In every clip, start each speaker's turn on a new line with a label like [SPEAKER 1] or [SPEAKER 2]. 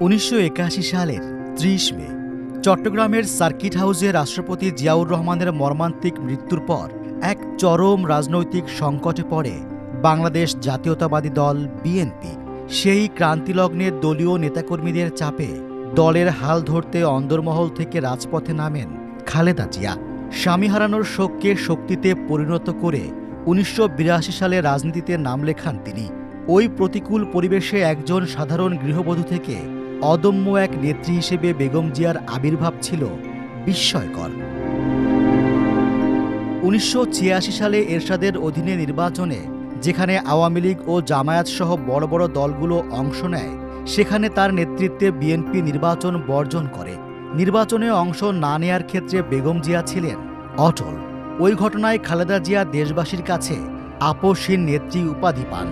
[SPEAKER 1] উনিশশো একাশি সালের ত্রিশ মে, চট্টগ্রামের সার্কিট হাউসে রাষ্ট্রপতি জিয়াউর রহমানের মর্মান্তিক মৃত্যুর পর এক চরম রাজনৈতিক সংকটে পড়ে বাংলাদেশ জাতীয়তাবাদী দল বিএনপি। সেই ক্রান্তিলগ্নের দলীয় নেতাকর্মীদের চাপে দলের হাল ধরতে অন্দরমহল থেকে রাজপথে নামেন খালেদা জিয়া। স্বামী হারানোর শোককে শক্তিতে পরিণত করে উনিশশো বিরাশি সালে রাজনীতিতে নাম লেখান তিনি। ওই প্রতিকূল পরিবেশে একজন সাধারণ গৃহবধূ থেকে অদম্য এক নেত্রী হিসেবে বেগম জিয়ার আবির্ভাব ছিল বিস্ময়কর। উনিশশো ছিয়াশি সালে এরশাদের অধীনে নির্বাচনে, যেখানে আওয়ামী লীগ ও জামায়াত সহ বড় বড় দলগুলো অংশ নেয়, সেখানে তার নেতৃত্বে বিএনপি নির্বাচন বর্জন করে। নির্বাচনে অংশ না নেয়ার ক্ষেত্রে বেগম জিয়া ছিলেন অটল। ওই ঘটনায় খালেদা জিয়া দেশবাসীর কাছে আপসহীন নেত্রী উপাধি পান।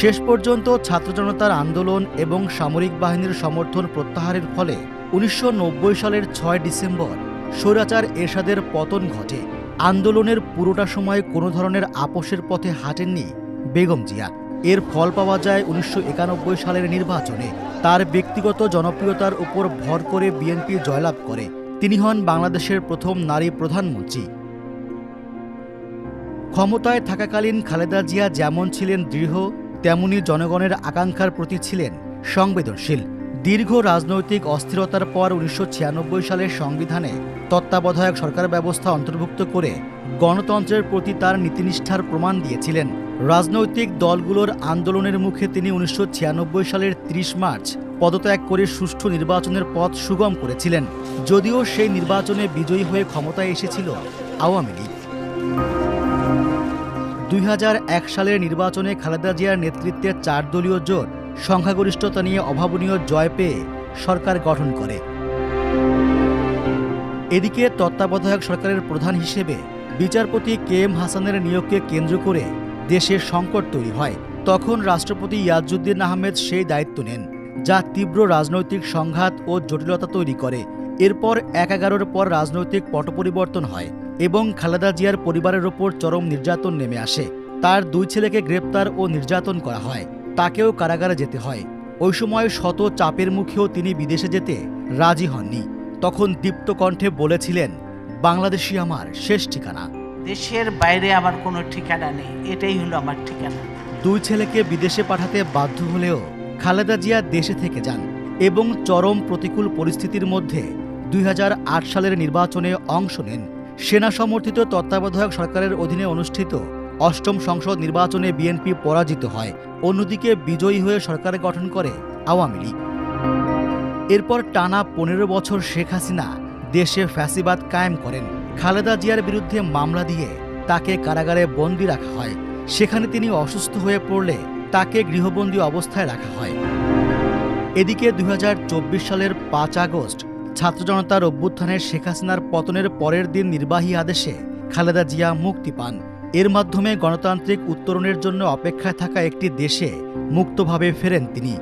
[SPEAKER 1] শেষ পর্যন্ত ছাত্র জনতার আন্দোলন এবং সামরিক বাহিনীর সমর্থন প্রত্যাহারের ফলে উনিশশো নব্বই সালের ছয় ডিসেম্বর স্বৈরাচার এরশাদের পতন ঘটে। আন্দোলনের পুরোটা সময় কোনো ধরনের আপোষের পথে হাঁটেননি বেগম জিয়া। এর ফল পাওয়া যায় উনিশশো একানব্বই সালের নির্বাচনে। তার ব্যক্তিগত জনপ্রিয়তার উপর ভর করে বিএনপি জয়লাভ করে। তিনি হন বাংলাদেশের প্রথম নারী প্রধানমন্ত্রী। ক্ষমতায় থাকাকালীন খালেদা জিয়া যেমন ছিলেন দৃঢ় তেমনি জনগণের আকাঙ্ক্ষার প্রতি ছিলেন সংবেদনশীল। দীর্ঘ রাজনৈতিক অস্থিরতার পর উনিশশো ছিয়ানব্বই সালের সংবিধানে তত্ত্বাবধায়ক সরকার ব্যবস্থা অন্তর্ভুক্ত করে গণতন্ত্রের প্রতি তার নীতিনিষ্ঠার প্রমাণ দিয়েছিলেন। রাজনৈতিক দলগুলোর আন্দোলনের মুখে তিনি উনিশশো ছিয়ানব্বই সালের ৩০ মার্চ পদত্যাগ করে সুষ্ঠু নির্বাচনের পথ সুগম করেছিলেন, যদিও সেই নির্বাচনে বিজয়ী হয়ে ক্ষমতায় এসেছিল আওয়ামী লীগ। দুই হাজার এক সালের নির্বাচনে খালেদা জিয়ার নেতৃত্বে চার দলীয় জোট সংখ্যাগরিষ্ঠতা নিয়ে অভাবনীয় জয় পেয়ে সরকার গঠন করে। এদিকে তত্ত্বাবধায়ক সরকারের প্রধান হিসেবে বিচারপতি কে এম হাসানের নিয়োগকে কেন্দ্র করে দেশে সংকট তৈরি হয়। তখন রাষ্ট্রপতি ইয়াজুদ্দিন আহমেদ সেই দায়িত্ব নেন, যা তীব্র রাজনৈতিক সংঘাত ও জটিলতা তৈরি করে। এরপর এক এগারোর পর রাজনৈতিক পট পরিবর্তন হয়। এবং খালেদা জিয়ার পরিবারের ওপর চরম নির্যাতন নেমে আসে। তার দুই ছেলেকে গ্রেপ্তার ও নির্যাতন করা হয়। তাকেও কারাগারে যেতে হয়। ওই সময় শত চাপের মুখেও তিনি বিদেশে যেতে রাজি হননি। তখন দীপ্ত কণ্ঠে বলেছিলেন বাংলাদেশই আমার শেষ ঠিকানা।
[SPEAKER 2] দেশের বাইরে আমার কোনো ঠিকানা নেই। এটাই হলো আমার ঠিকানা।
[SPEAKER 1] দুই ছেলেকে বিদেশে পাঠাতে বাধ্য হলেও খালেদা জিয়া দেশে থেকে যান এবং চরম প্রতিকূল পরিস্থিতির মধ্যে দুই হাজার আট সালের নির্বাচনে অংশ নেন। সেনা সমর্থিত তত্ত্বাবধায়ক সরকারের অধীনে অনুষ্ঠিত অষ্টম সংসদ নির্বাচনে বিএনপি পরাজিত হয়। অন্যদিকে বিজয়ী হয়ে সরকার গঠন করে আওয়ামী লীগ। এরপর টানা পনেরো বছর শেখ হাসিনা দেশে ফ্যাসিবাদ কায়েম করেন। খালেদা জিয়ার বিরুদ্ধে মামলা দিয়ে তাকে কারাগারে বন্দি রাখা হয়। সেখানে তিনি অসুস্থ হয়ে পড়লে তাকে গৃহবন্দী অবস্থায় রাখা হয়। এদিকে দু হাজার চব্বিশ সালের পাঁচ আগস্ট ছাত্র জনতার অভ্যুত্থানের শেখ হাসিনার পতনের পরের দিন নির্বাহী আদেশে খালেদা জিয়া মুক্তি পান। এর মাধ্যমে গণতান্ত্রিক উত্তরণের জন্য অপেক্ষায় থাকা একটি দেশে মুক্তভাবে ফেরেন তিনি।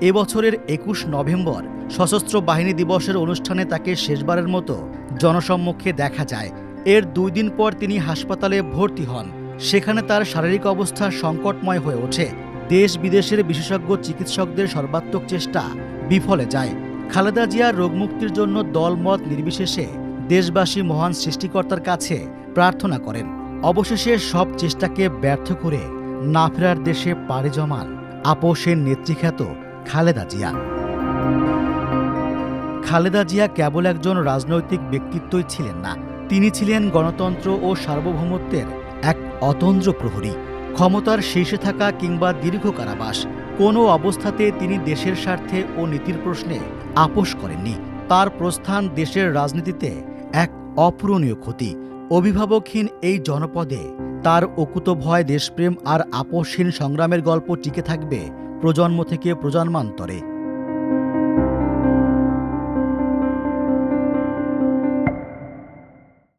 [SPEAKER 1] এবছরের একুশ নভেম্বর সশস্ত্র বাহিনী দিবসের অনুষ্ঠানে তাকে শেষবারের মতো জনসম্মুখে দেখা যায়। এর দুই দিন পর তিনি হাসপাতালে ভর্তি হন। সেখানে তার শারীরিক অবস্থা সংকটময় হয়ে ওঠে। দেশ বিদেশের বিশেষজ্ঞ চিকিৎসকদের সর্বাত্মক চেষ্টা বিফলে যায়। খালেদা জিয়ার রোগমুক্তির জন্য দলমত নির্বিশেষে দেশবাসী মহান সৃষ্টিকর্তার কাছে প্রার্থনা করেন। অবশেষে সব চেষ্টাকে ব্যর্থ করে না ফেরার দেশে পাড়ি জমান আপোষের নেতৃখ্যাত খালেদা জিয়া। খালেদা জিয়া কেবল একজন রাজনৈতিক ব্যক্তিত্বই ছিলেন না, তিনি ছিলেন গণতন্ত্র ও সার্বভৌমত্বের এক অতন্দ্র প্রহরী। ক্ষমতার শীর্ষে থাকা কিংবা দীর্ঘ কারাবাস কোনো অবস্থাতে তিনি দেশের স্বার্থে ও নীতির প্রশ্নে আপোষ করেননি। তার প্রস্থান দেশের রাজনীতিতে এক অপূরণীয় ক্ষতি। অভিভাবকহীন এই জনপদে তার অকুত ভয়, দেশপ্রেম আর আপোষহীন সংগ্রামের গল্প টিকে থাকবে প্রজন্ম থেকে প্রজন্মান্তরে।